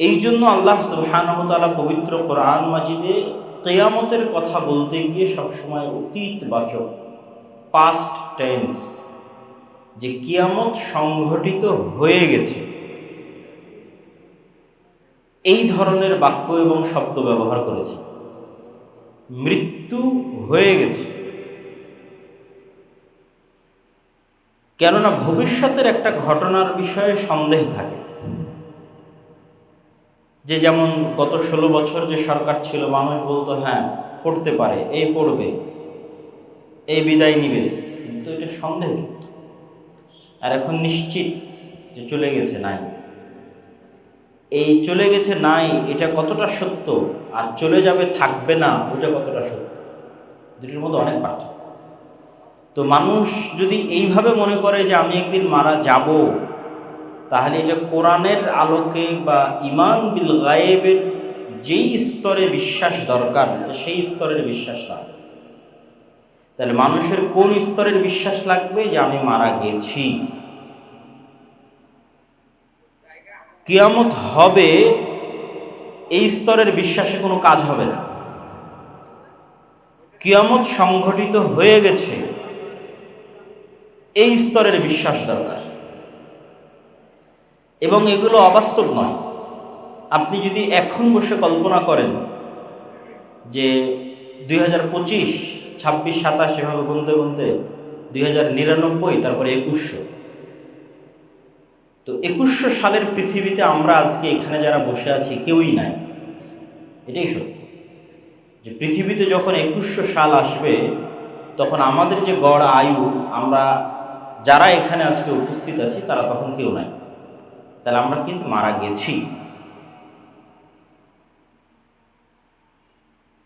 এই জন্য আল্লাহ সুবহানহতালা পবিত্র কোরআন মাজিদে কেয়ামতের কথা বলতে গিয়ে সবসময় অতীত বাচক পাস্ট টেন্স যে কিয়ামত সংঘটিত হয়ে গেছে। এই ধরনের বাক্য এবং শব্দ ব্যবহার করেছে। মৃত্যু হয়ে গেছে। কেননা ভবিষ্যতের একটা ঘটনার বিষয়ে সন্দেহ থাকে। যে যেমন গত ষোলো বছর যে সরকার ছিল, মানুষ বলতো হ্যাঁ পড়তে পারে, এই পড়বে, এই বিদায় নিবে। কিন্তু এটা সন্দেহযুক্ত। আর এখন নিশ্চিত যে চলে গেছে নাই। এই চলে গেছে নাই, এটা কতটা সত্য? আর চলে যাবে, থাকবে না ওইটা কতটা সত্য? দুটির মধ্যে অনেক পার্থক্য। তো মানুষ যদি এইভাবে মনে করে যে, আমি একদিন মারা যাব তাহলে এটা কোরআনের আলোকে বা ইমান বিল গায়েবের যেই স্তরে বিশ্বাস দরকার সেই স্তরের বিশ্বাস না তাহলে মানুষের কোন স্তরের বিশ্বাস লাগবে? যে আমি মারা গেছি। কিয়ামত হবে, এই স্তরের বিশ্বাসে কোনো কাজ হবে না। কিয়ামত সংঘটিত হয়ে গেছে, এই স্তরের বিশ্বাস দরকার। এবং এগুলো অবাস্তব নয়। আপনি যদি এখন বসে কল্পনা করেন যে দুই হাজার পঁচিশ, ছাব্বিশ, সাতাশ এভাবে গুনতে গুনতে দুই হাজার নিরানব্বই, তারপরে একুশশো। তো একুশশো সালের পৃথিবীতে আমরা আজকে এখানে যারা বসে আছি কেউই নাই। এটাই সত্য। যে পৃথিবীতে যখন একুশশো সাল আসবে, তখন আমাদের যে গড় আয়ু, আমরা যারা এখানে আজকে উপস্থিত আছি, তারা তখন কেউ নাই। তাহলে আমরা কি মারা গেছি।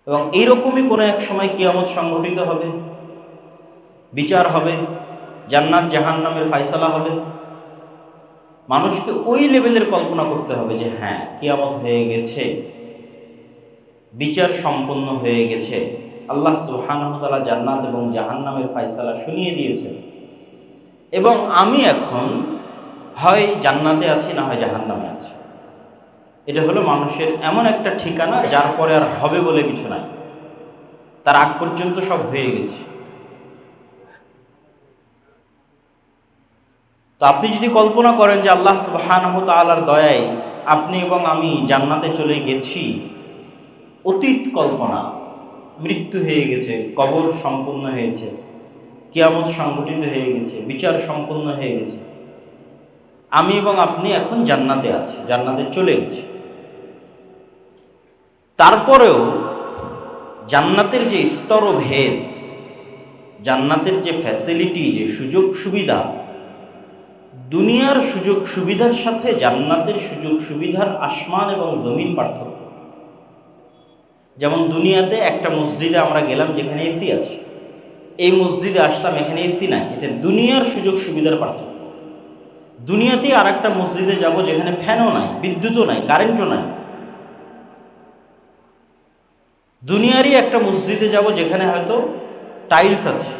এবং এইরকমই কোনো এক সময় কিয়ামত সংঘটিত হবে, বিচার হবে, জান্নাত জাহান নামের ফাইসালা হবে। মানুষকে ওই লেভেলের কল্পনা করতে হবে যে হ্যাঁ কিয়ামত হয়ে গেছে, বিচার সম্পন্ন হয়ে গেছে। আল্লাহ সুহানহতালা জান্নাত এবং জাহান্নামের ফাইসালা শুনিয়ে দিয়েছে এবং আমি এখন হয় জান্নাতে আছি, না হয় জাহান্নামে আছি। এটা হলো মানুষের এমন একটা ঠিকানা যার পরে আর হবে বলে কিছু নাই। তার আগ পর্যন্ত সব হয়ে গেছে। তো আপনি যদি কল্পনা করেন যে আল্লাহ সুবাহানহ তালার দয়ায় আপনি এবং আমি জান্নাতে চলে গেছি, অতীত কল্পনা, মৃত্যু হয়ে গেছে, কবর সম্পূর্ণ হয়েছে, কিয়ামত সংগঠিত হয়ে গেছে, বিচার সম্পূর্ণ হয়ে গেছে আমি এবং আপনি এখন জান্নাতে আছি, জান্নাতে চলে গেছি। তারপরেও জান্নাতের যে স্তরভেদ জান্নাতের যে ফ্যাসিলিটি যে সুযোগ সুবিধা, দুনিয়ার সুযোগ সুবিধার সাথে জান্নাতের সুযোগ সুবিধার আসমান এবং জমিন পার্থক্য। যেমন দুনিয়াতে একটা মসজিদে আমরা গেলাম যেখানে এসি আছে, এই মসজিদে আসলাম এখানে এসি নাই, এটা দুনিয়ার সুযোগ সুবিধার পার্থক্য। দুনিয়াতে আর একটা মসজিদে যাব যেখানে ফ্যানও নাই, বিদ্যুৎও নাই, কারেন্টও নাই। দুনিয়ারই একটা মসজিদে যাব যেখানে হয়তো টাইলস আছে,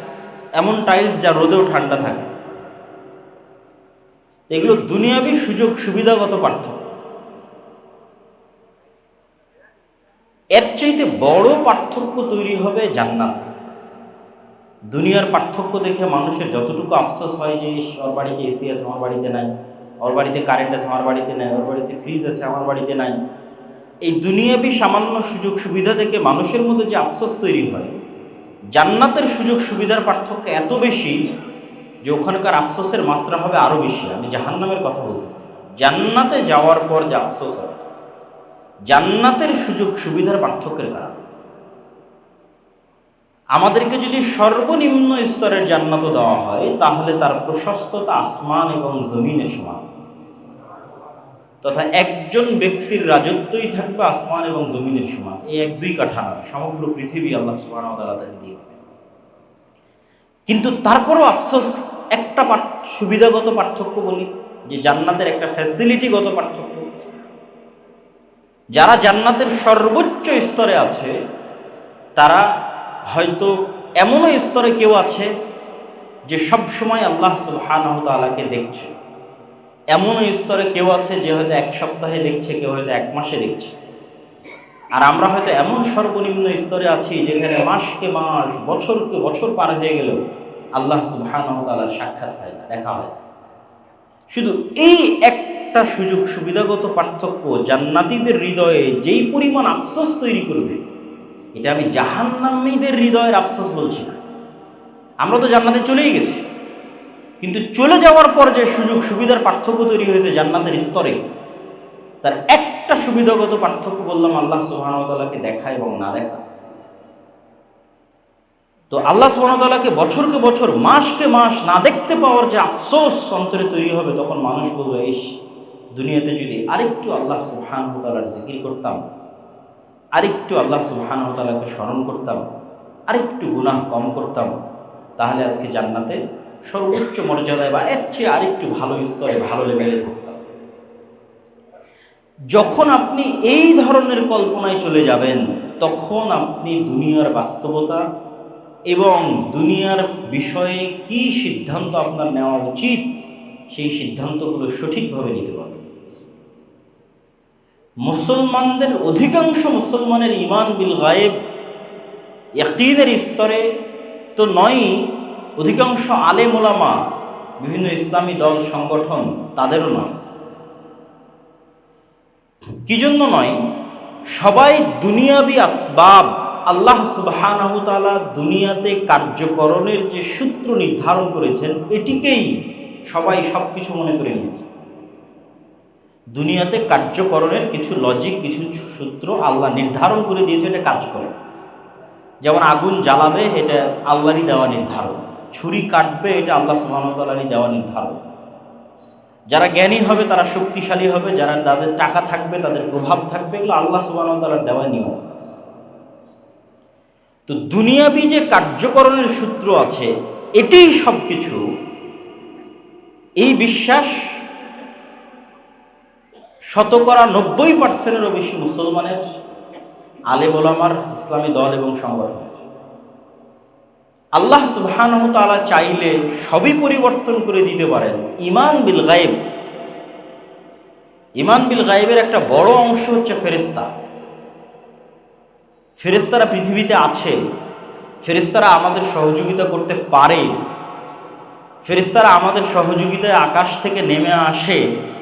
এমন টাইলস যা রোদেও ঠান্ডা থাকে। এগুলো দুনিয়াবি সুযোগ সুবিধাগত পার্থক্য। এর চাইতে বড় পার্থক্য তৈরি হবে জান্নাত। দুনিয়ার পার্থক্য দেখে মানুষের যতটুকু আফসোস হয় যে ওর বাড়িতে এসি আছে, আমার বাড়িতে নাই। ওর বাড়িতে কারেন্ট আছে, আমার বাড়িতে নাই। ওর বাড়িতে ফ্রিজ আছে, আমার বাড়িতে নাই। এই দুনিয়াবি সামান্য সুযোগ সুবিধা থেকে মানুষের মধ্যে যে আফসোস তৈরি হয়, জান্নাতের সুযোগ সুবিধার পার্থক্য এত বেশি যে ওখানকার আফসোসের মাত্রা হবে আরও বেশি। আমি জাহান্নামের কথা বলতেছি। জান্নাতে যাওয়ার পর যে আফসোস হয়, জান্নাতের সুযোগ সুবিধার পার্থক্যের কারণে। আমাদেরকে যদি সর্বনিম্ন স্তরের জান্নাত দেওয়া হয়, তাহলে তার প্রশস্ততা আসমান এবং জমিনের সমান। তথা একজন ব্যক্তির রাজত্বই থাকবে আসমান এবং জমিনের সমান। এই এক দুই কাঠা সমগ্র পৃথিবী আল্লাহ সুবাহ তাকে দিয়ে দেবে কিন্তু তারপরও আফসোস, একটা সুবিধাগত পার্থক্য বলি, যে জান্নাতের একটা ফ্যাসিলিটিগত পার্থক্য। যারা জান্নাতের সর্বোচ্চ স্তরে আছে, তারা হয়তো এমনও স্তরে কেউ আছে যে সব সময় আল্লাহ সুবহানাহু তাআলাকে দেখছে এমন স্তরে কেউ আছে যে হয়তো এক সপ্তাহে দেখছে, কেউ হয়তো এক মাসে দেখছে আর আমরা হয়তো এমন সর্বনিম্ন স্তরে আছি যেখানে মাসকে মাস, বছরকে বছর পার হয়ে গেলেও আল্লাহ সুবাহানতালার সাক্ষাৎ হয় না, দেখা হয়। শুধু এই একটা সুযোগ সুবিধাগত পার্থক্য, জান্নাতীদের হৃদয়ে যেই পরিমাণ আফসোস তৈরি করবে এটা আমি জাহান্নামীদের হৃদয়ের আফসোস বলছি না। আমরা তো জান্নাতে চলেই গেছি। কিন্তু চলে যাওয়ার পর যে সুযোগ সুবিধার পার্থক্য তৈরি হয়েছে জান্নাতের স্তরে, তার একটা সুবিধাগত পার্থক্য বললাম আল্লাহ সুবাহতালাকে দেখা এবং না দেখা। তো আল্লাহ সুবাহতালাকে বছরকে বছর, মাসকে মাস না দেখতে পাওয়ার যে আফসোস অন্তরে তৈরি হবে, তখন মানুষ বলবে ইস দুনিয়াতে যদি আরেকটু আল্লাহ সুবাহানতালার জিকির করতাম আরেকটু আল্লাহ সুবাহানতালাকে স্মরণ করতাম, আরেকটু গুনাহ কম করতাম, তাহলে আজকে জান্নাতে সর্বোচ্চ মর্যাদায় বা এর চেয়ে আরেকটু ভালো স্তরে, ভালো লেভেলে থাকতাম। যখন আপনি এই ধরনের কল্পনায় চলে যাবেন, তখন আপনি দুনিয়ার বাস্তবতা এবং দুনিয়ার বিষয়ে কি সিদ্ধান্ত আপনার নেওয়া উচিত, সেই সিদ্ধান্তগুলো সঠিকভাবে নিতে পারবেন। মুসলমানদের অধিকাংশ মুসলমানের ইমান বিল গায়েব। ইয়াকিনের স্তরে তো নয়ই, অধিকাংশ আলেম ওলামা বিভিন্ন ইসলামী দল, সংগঠন তাদেরও নয়। কি জন্য নয়? সবাই দুনিয়াবি আসবাব, আল্লাহ সুবাহানাহুতালা দুনিয়াতে কার্যকরণের যে সূত্র নির্ধারণ করেছেন, এটিকেই সবাই সব কিছু মনে করে নিয়েছে। দুনিয়াতে কার্যকরণের কিছু লজিক কিছু সূত্র আল্লাহ নির্ধারণ করে দিয়েছে এটা কাজ করে যেমন আগুন জ্বালাবে, এটা আল্লাহরই দেওয়া নির্ধারণ। ছুরি কাটবে, এটা আল্লাহ সুবাহতালারই দেওয়া নির্ধারণ। যারা জ্ঞানী হবে, তারা শক্তিশালী হবে। যারা তাদের টাকা থাকবে, তাদের প্রভাব থাকবে, এগুলো আল্লাহ সুবাহতালার দেওয়া নিয়ম। তো দুনিয়াবি যে কার্যকরণের সূত্র আছে, এটাই সব কিছু এই বিশ্বাস শতকরা নব্বই পার্সেন্টেরও বেশি মুসলমানের আলেম ওলামার ইসলামী দল এবং সংগঠন। আল্লাহ সুবহানহ তাআলা চাইলে সবই পরিবর্তন করে দিতে পারেন। ইমান বিল গায়েব। ইমান বিল গায়েবের একটা বড় অংশ হচ্ছে ফেরেস্তা ফেরেস্তারা পৃথিবীতে আছে। ফেরেস্তারা আমাদের সহযোগিতা করতে পারে। ফেরেস্তারা আমাদের সহযোগিতায় আকাশ থেকে নেমে আসে।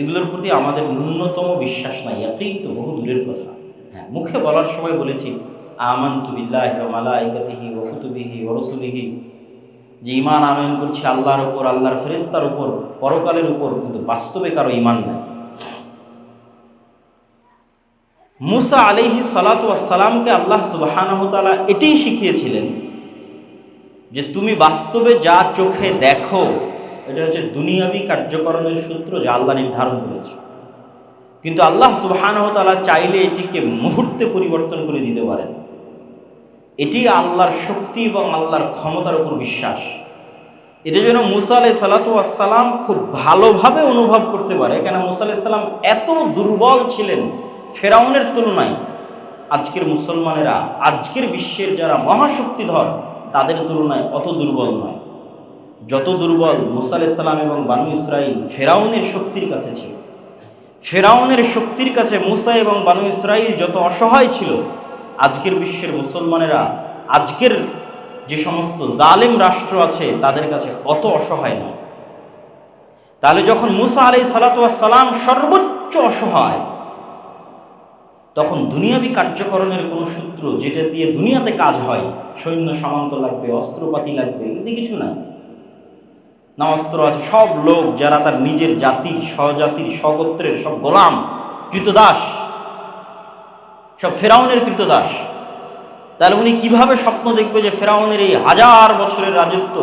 এগুলোর প্রতি আমাদের ন্যূনতম বিশ্বাস নাই একেই তো বহু দূরের কথা। হ্যাঁ মুখে বলার সময় বলেছি, আমান্তু বিল্লাহি ওয়া মালাইকাতিহি ওয়া কুতুবিহি ওয়া রাসূলিহি। যে ইমান আনয়ন করছি আল্লাহর উপর, আল্লাহর ফেরেস্তার উপর, পরকালের উপর, কিন্তু বাস্তবে কারও ইমান নাই। মুসা আলিহি সালাতামকে আল্লাহ সুবাহানহতালা এটাই শিখিয়েছিলেন যে তুমি বাস্তবে যা চোখে দেখো এটা হচ্ছে দুনিয়াবি কার্যকরণের সূত্র যা আল্লাহ নির্ধারণ করেছে। কিন্তু আল্লাহ সুবাহানহতালা চাইলে এটিকে মুহূর্তে পরিবর্তন করে দিতে পারেন। এটি আল্লাহর শক্তি এবং আল্লাহর ক্ষমতার উপর বিশ্বাস। এটা যেন মুসা আলাই সালাতাম খুব ভালোভাবে অনুভব করতে পারে কেন মুসা আলাইসাল্লাম এত দুর্বল ছিলেন ফেরাউনের তুলনায়। আজকের মুসলমানেরা, আজকের বিশ্বের যারা মহাশক্তিধর, তাদের তুলনায় অত দুর্বল নয়। যত দুর্বল মুসা আলাইসাল্লাম এবং বানু ইসরাইল ফেরাউনের শক্তির কাছে ছিল, ফেরাউনের শক্তির কাছে মুসা এবং বানু ইসরাইল যত অসহায় ছিল, আজকের বিশ্বের মুসলমানেরা, আজকের যে সমস্ত জালেম রাষ্ট্র আছে, তাদের কাছে অত অসহায় নয়। তাহলে যখন মুসা আলাই সালাতাম সর্বোচ্চ অসহায়, তখন দুনিয়াবি কার্যকরণের কোনো সূত্র যেটা দিয়ে দুনিয়াতে কাজ হয়, সৈন্য সামন্ত লাগবে, অস্ত্রপাতি লাগবে এতে কিছু না না অস্ত্র আছে, সব লোক যারা তার নিজের জাতির, স্বজাতির, স্বগোত্রের, সব গোলাম, কৃতদাস, সব ফেরাউনের কৃতদাস। তাহলে উনি কীভাবে স্বপ্ন দেখবে যে ফেরাউনের এই হাজার বছরের রাজত্ব?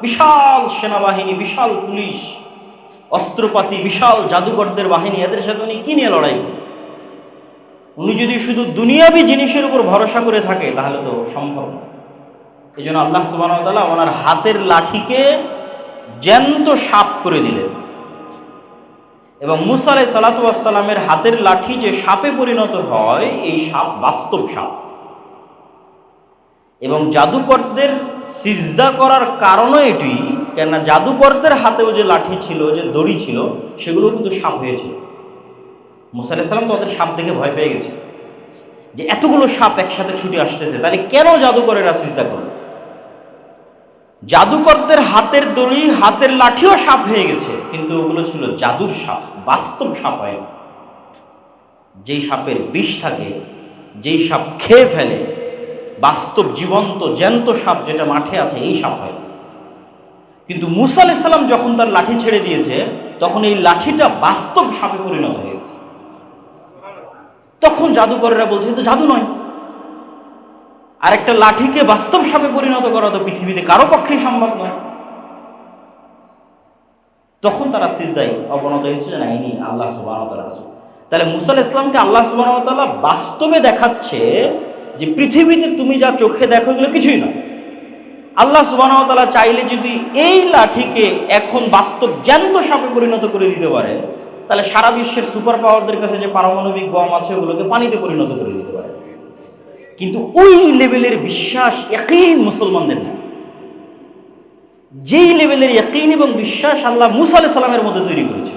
বিশাল সেনাবাহিনী, বিশাল পুলিশ, অস্ত্রপাতি, বিশাল জাদুকরদের বাহিনী, এদের সাথে উনি কি নিয়ে লড়াই? উনি যদি শুধু দুনিয়াবি জিনিসের উপর ভরসা করে থাকে, তাহলে তো সম্ভব না এই জন্য আল্লাহ সুবাহ ওনার হাতের লাঠিকে জ্যান্ত সাপ করে দিলেন। এবং মুসা আলাই সালাতামের হাতের লাঠি যে সাপে পরিণত হয়, এই সাপ বাস্তব সাপ। এবং জাদুকরদের সিজদা করার কারণও এটি, কেননা জাদুকরদের হাতেও যে লাঠি ছিল, যে দড়ি ছিল সেগুলো কিন্তু সাপ হয়েছিল। মুসা আলাইসাল্লাম তো ওদের সাপ দেখে ভয় পেয়ে গেছে। যে এতগুলো সাপ একসাথে ছুটে আসতেছে, তাহলে কেন জাদুকরেরা সিজদা করল? জাদুকরদের হাতের দড়ি, হাতের লাঠিও সাপ হয়ে গেছে। কিন্তু ওগুলো ছিল জাদুর সাপ, বাস্তব সাপ হয় না। যেই সাপের বিষ থাকে, যেই সাপ খেয়ে ফেলে, বাস্তব জীবন্ত, জ্যান্ত সাপ যেটা মাঠে আছে, এই সাপ হয় কিন্তু মুসা আলাইসাল্লাম যখন তার লাঠি ছেড়ে দিয়েছে, তখন এই লাঠিটা বাস্তব সাপে পরিণত হয়েছে। তখন জাদুকরেরা বলছে, "এ তো জাদু নয়। আর একটা লাঠিকে বাস্তব সাপে পরিণত করা তো পৃথিবীতে কারও পক্ষেই সম্ভব নয়। তখন তারা সিজদাই অবনত হয়েছে যে না ইনি আল্লাহ সুবাহ রাসুল। তাহলে মুসাল ইসলামকে আল্লাহ সুবাহ বাস্তবে দেখাচ্ছে যে পৃথিবীতে তুমি যা চোখে দেখো এগুলো কিছুই নয়। আল্লাহ সুবাহ চাইলে যদি এই লাঠিকে এখন বাস্তব জ্যান্ত সাপে পরিণত করে দিতে পারে, তাহলে সারা বিশ্বের সুপার পাওয়ারদের কাছে যে পারমাণবিক গম আছে, ওগুলোকে পানিতে পরিণত করে দিতে পারে। কিন্তু ওই লেভেলের বিশ্বাস একই মুসলমানদের না যেই লেভেলের একইন এবং বিশ্বাস আল্লাহ মুসা আলাইহিস সালামের মধ্যে তৈরি করেছে।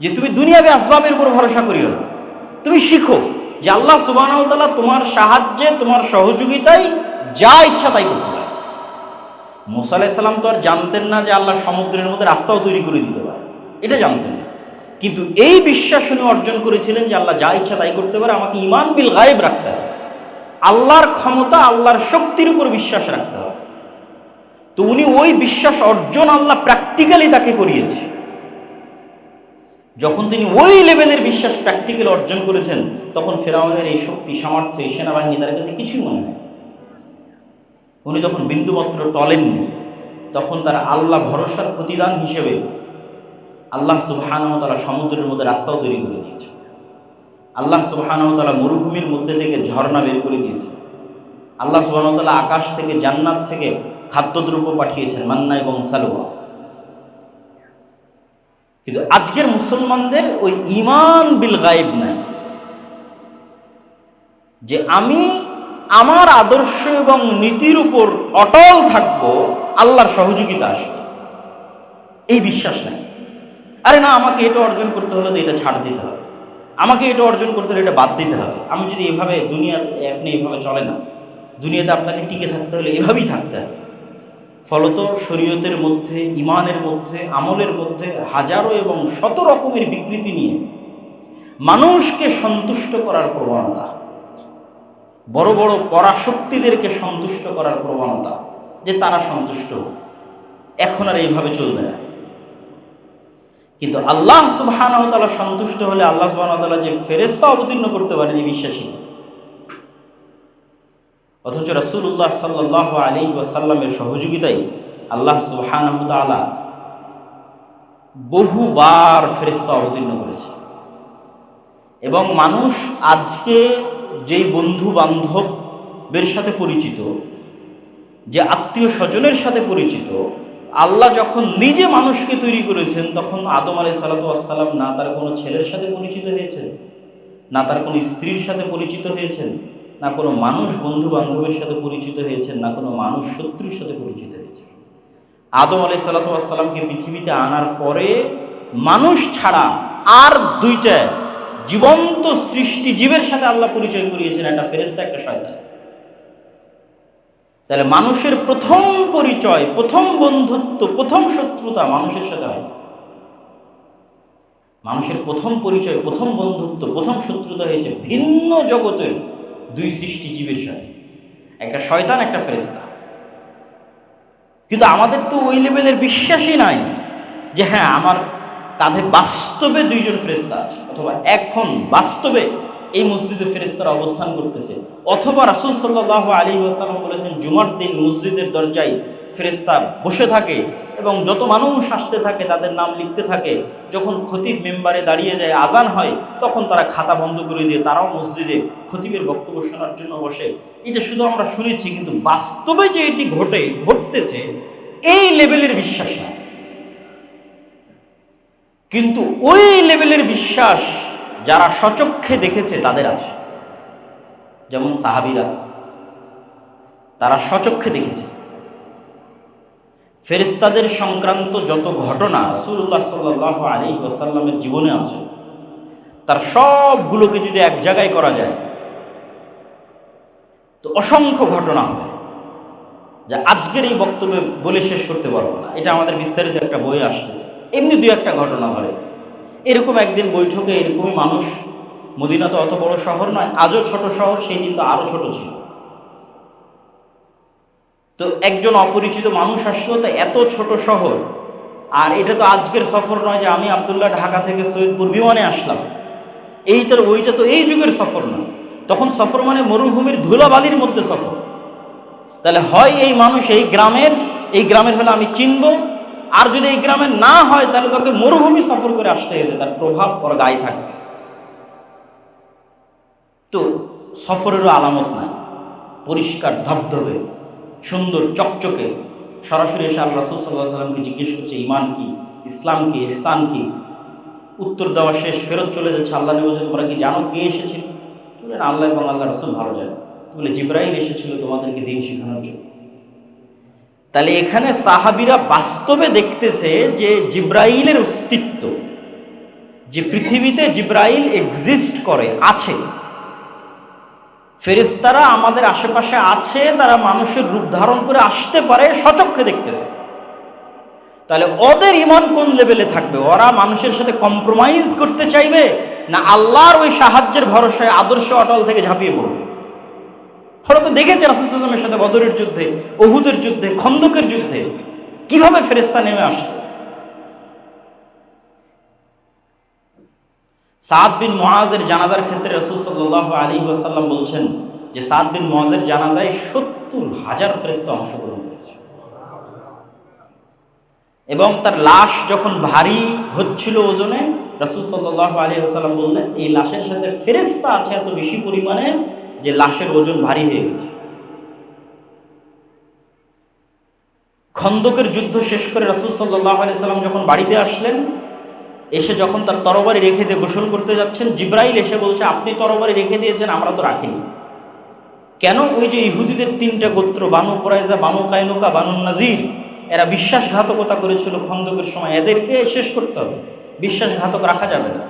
যে তুমি দুনিয়াবে আসবাবের উপর ভরসা করিও না। তুমি শিখো যে আল্লাহ সুবাহ তোমার সাহায্যে, তোমার সহযোগিতায় যা ইচ্ছা তাই করতে পারে। মুসা আলাইসাল্লাম তো আর জানতেন না যে আল্লাহ সমুদ্রের মধ্যে রাস্তাও তৈরি করে দিতে পারে। এটা জানতেন না। কিন্তু এই বিশ্বাস উনি অর্জন করেছিলেন যে আল্লাহ যা ইচ্ছা তাই করতে পারে, আমাকে ইমান বিল গায়েব রাখতে আল্লাহর ক্ষমতা, আল্লাহর শক্তির উপর বিশ্বাস রাখতে হবে। তো উনি ওই বিশ্বাস অর্জন আল্লাহ প্র্যাকটিক্যালি তাকে করিয়েছে। যখন তিনি ওই লেভেলের বিশ্বাস প্র্যাকটিক্যাল অর্জন করেছেন, তখন ফেরাউনের এই শক্তি, সামর্থ্য, এই সেনাবাহিনী তার কাছে কিছুই মনে হয় উনি তখন বিন্দুমাত্র টলেননি, তখন তারা আল্লাহ ভরসার প্রতিদান হিসেবে আল্লাহ সুবাহানতালা সমুদ্রের মধ্যে রাস্তাও তৈরি করে দিয়েছে আল্লাহ সুবাহানতালা মরুভূমির মধ্যে থেকে ঝর্ণা বের করে দিয়েছে। আল্লাহ সুবাহতাল্লাহ আকাশ থেকে, জান্নাত থেকে খাদ্যদ্রব্য পাঠিয়েছেন মান্না এবং সালোয়া। কিন্তু আজকের মুসলমানদের ওই ইমান বিল গায়েব নাই। যে আমি আমার আদর্শ এবং নীতির উপর অটল থাকব, আল্লাহর সহযোগিতা আসবে। এই বিশ্বাস নাই। আরে না, আমাকে এটা অর্জন করতে হলে তো এটা ছাড় দিতে হবে। আমাকে এটা অর্জন করতে হলে এটা বাদ দিতে হবে। আমি যদি এভাবে দুনিয়া, আপনি এভাবে চলে না, দুনিয়াতে আপনাকে টিকে থাকতে হলে এভাবেই থাকতে হবে। ফলত শরীয়তের মধ্যে ইমানের মধ্যে, আমলের মধ্যে হাজারো এবং শত রকমের বিকৃতি নিয়ে মানুষকে সন্তুষ্ট করার প্রবণতা, বড় বড় পরাশক্তিদেরকে সন্তুষ্ট করার প্রবণতা, যে তারা সন্তুষ্ট এখন আর এইভাবে চলবে না। কিন্তু আল্লাহ সুবাহানতালা সন্তুষ্ট হলে আল্লাহ সুবাহতালা যে ফেরেস্তা অবতীর্ণ করতে পারেন বিশ্বাসী। অথচ রাসুল্লাহ সাল্লাহ আলী ওয়াসাল্লামের সহযোগিতায় আল্লাহ সুবাহানতালা বহুবার ফেরেস্তা অবতীর্ণ করেছে। এবং মানুষ আজকে যেই বন্ধু বান্ধবের সাথে পরিচিত, যে আত্মীয় স্বজনের সাথে পরিচিত আল্লাহ যখন নিজে মানুষকে তৈরি করেছেন, তখন আদম আলাই সালাতাম না তার কোনো ছেলের সাথে পরিচিত হয়েছেন? না তার কোনো স্ত্রীর সাথে পরিচিত হয়েছেন? না কোনো মানুষ বন্ধু বান্ধবের সাথে পরিচিত হয়েছেন? না কোনো মানুষ শত্রুর সাথে পরিচিত হয়েছেন? আদম আলাই সাল্লাতামকে পৃথিবীতে আনার পরে মানুষ ছাড়া আর দুইটা জীবন্ত সৃষ্টি জীবের সাথে আল্লাহ পরিচয় করিয়েছেন, একটা ফেরেস্তা একটা শয়তান। তাহলে মানুষের প্রথম পরিচয়, প্রথম বন্ধুত্ব, প্রথম শত্রুতা মানুষের সাথে হয়। মানুষের প্রথম পরিচয়, প্রথম বন্ধুত্ব, প্রথম শত্রুতা হয়েছে ভিন্ন জগতের দুই সৃষ্টি জীবের সাথে। একটা শয়তান, একটা ফেরেস্তা কিন্তু আমাদের তো ওই লেভেলের বিশ্বাসই নাই যে হ্যাঁ আমার কাঁধে বাস্তবে দুইজন ফেরেস্তা আছে, অথবা এখন বাস্তবে এই মসজিদে ফেরেস্তারা অবস্থান করতেছে। অথবা রাসুল সাল্লাহ আলী ওয়াসালাম বলেছেন, জুমার দিন মসজিদের দরজায় ফেরেস্তা বসে থাকে এবং যত মানুষ আসতে থাকে, তাদের নাম লিখতে থাকে। যখন খতিব মেম্বারে দাঁড়িয়ে যায়, আজান হয়, তখন তারা খাতা বন্ধ করে দিয়ে তারাও মসজিদে খতিবের বক্তব্য শোনার জন্য বসে। এটা শুধু আমরা শুনেছি, কিন্তু বাস্তবে যে এটি ঘটে, ঘটতেছে, এই লেভেলের বিশ্বাস কিন্তু ওই লেভেলের বিশ্বাস যারা সচক্ষে দেখেছে, তাদের আছে। যেমন সাহাবিরা, তারা সচক্ষে দেখেছে। ফেরিস্তাদের সংক্রান্ত যত ঘটনা সাল্লাহ আলী ওসাল্লামের জীবনে আছে, তার সবগুলোকে যদি এক জায়গায় করা যায়, তো অসংখ্য ঘটনা হবে, যা আজকের এই বক্তব্যে বলে শেষ করতে পারব না। এটা আমাদের বিস্তারিত একটা বই আসতেছে। এমনি দুই একটা ঘটনা ধরে এরকম একদিন বৈঠকে এরকমই মানুষ, মদিনা তো অত বড় শহর নয়, আজও ছোট শহর, সেই দিন তো আরও ছোট ছিল। তো একজন অপরিচিত মানুষ আসলো, তো এত ছোট শহর, আর এটা তো আজকের সফর নয় যে আমি আবদুল্লাহ ঢাকা থেকে সৈয়দপুর বিমানে আসলাম। এইটার ওইটা তো এই যুগের সফর নয় তখন সফর মানে মরুভূমির ধুলাবালির মধ্যে সফর। তাহলে হয় এই মানুষ এই গ্রামের এই গ্রামের হলে আমি চিনব আর যদি এই গ্রামে না হয়, তাহলে তোকে মরুভূমি সফর করে আসতে হয়েছে, তার প্রভাব ওর গায়ে থাকে তো সফরেরও আলামত নাই। পরিষ্কার ধবধবে, সুন্দর চকচকে। সরাসরি এসে আল্লাহ সাল্লাহ সাল্লামকে জিজ্ঞেস করছে, ইমান কি, ইসলাম কি হেসান কি? উত্তর দেওয়া শেষ, ফেরত চলে যাচ্ছে। আল্লাহ বলছে তোমরা কি জানো কে এসেছিল? আল্লাহ এবং আল্লাহ রসুল ভালো জানো বলে, জিব্রাইল এসেছিল তোমাদেরকে দিন শেখানোর জন্য। তাহলে এখানে সাহাবিরা বাস্তবে দেখতেছে যে জিব্রাইলের অস্তিত্ব, যে পৃথিবীতে জিব্রাইল এক্সিস্ট করে, আছে। ফেরেস্তারা আমাদের আশেপাশে আছে, তারা মানুষের রূপ ধারণ করে আসতে পারে, সচক্ষে দেখতেছে। তাহলে ওদের ইমান কোন লেভেলে থাকবে? ওরা মানুষের সাথে কম্প্রোমাইজ করতে চাইবে, না আল্লাহর ওই সাহায্যের ভরসায় আদর্শ অটল থেকে ঝাঁপিয়ে পড়বে? ওরা তো দেখেছে রাসুলের সাথে বদরের যুদ্ধে ওহুদের যুদ্ধে, খন্দকের যুদ্ধে। কীভাবে ফেরেস্তা নেমে আসতো? সাদ বিন মোয়াজের জানাজার ক্ষেত্রে রসুল সাল্লাহ আলী ওয়াসাল্লাম বলছেন যে সাদ বিন মোয়াজের জানাজায় সত্তর হাজার ফেরেস্তা অংশগ্রহণ করেছে। এবং তার লাশ যখন ভারী হচ্ছিল ওজনে, রসুল সাল্লাহ আলী আসাল্লাম বললেন, এই লাশের সাথে ফেরেস্তা আছে এত বেশি পরিমাণে যে লাশের ওজন ভারী হয়ে গেছে। খন্দকের যুদ্ধ শেষ করে রসুল সাল্লাহ সাল্লাম যখন বাড়িতে আসলেন, এসে যখন তার তরবারি রেখে দিয়ে গোসল করতে যাচ্ছেন, জিব্রাইল এসে বলছে, আপনি তরবারি রেখে দিয়েছেন, আমরা তো রাখিনি। কেন ওই যে ইহুদিদের তিনটা গোত্র, বানু পরাইজা বানু কায়নুকা বানু নাজির, এরা বিশ্বাসঘাতকতা করেছিল খন্দকের সময়। এদেরকে শেষ করতে হবে। বিশ্বাসঘাতক রাখা যাবে না।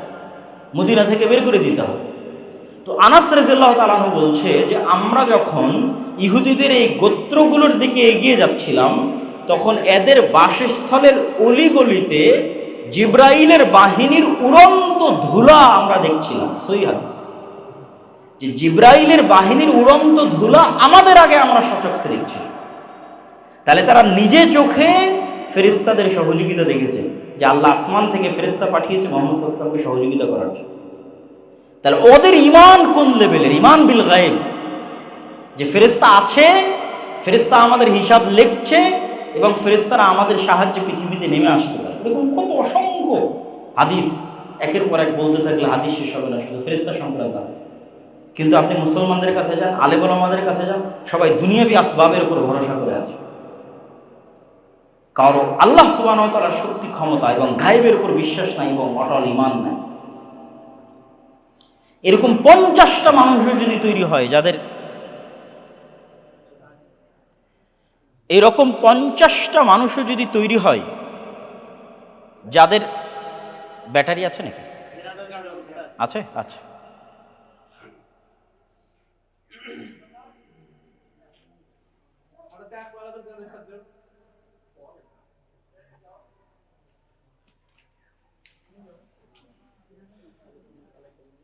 মদিনা থেকে বের করে দিতে হবে। তো আনাস রেজাল্লাহ তালাহু বলছে যে, আমরা যখন ইহুদিদের এই গোত্রগুলোর দিকে এগিয়ে যাচ্ছিলাম, তখন এদের বাসস্থলের অলিগলিতে জিব্রাইলের বাহিনীর উড়ন্ত ধুলা আমরা দেখছিলাম। সই হাদিস। যে জিব্রাইলের বাহিনীর উড়ন্ত ধুলা আমাদের আগে আমরা সচক্ষে দেখছি তাহলে তারা নিজে চোখে ফেরিস্তাদের সহযোগিতা দেখেছে যে, আল্লাহ আসমান থেকে ফেরিস্তা পাঠিয়েছে মোহাম্মদ আসলামকে সহযোগিতা করার জন্য। তাহলে ওদের ইমান কোন লেভেলের? ইমান বিল গায়েব। যে ফেরিস্তা আছে ফেরিস্তা আমাদের হিসাব লিখছে এবং ফেরিস্তারা আমাদের সাহায্যে পৃথিবীতে নেমে আসতে পারে। এরকম কত অসংখ্য হাদিস। একের পর এক বলতে থাকলে হাদিস শেষ হবে না, শুধু ফেরিস্তা সংক্রান্ত হাদিস। কিন্তু আপনি মুসলমানদের কাছে যান আলেবল আমাদের কাছে যান, সবাই দুনিয়াবি আসবাবের উপর ভরসা করে আছে। কারও আল্লাহ সুবাহ তালার শক্তি ক্ষমতা এবং গায়েবের উপর বিশ্বাস নাই এবং অটল ইমান নাই। এরকম পঞ্চাশটা মানুষও যদি তৈরি হয়, যাদের এরকম পঞ্চাশটা মানুষও যদি তৈরি হয়, যাদের ব্যাটারি আছে নাকি? আছে? আচ্ছা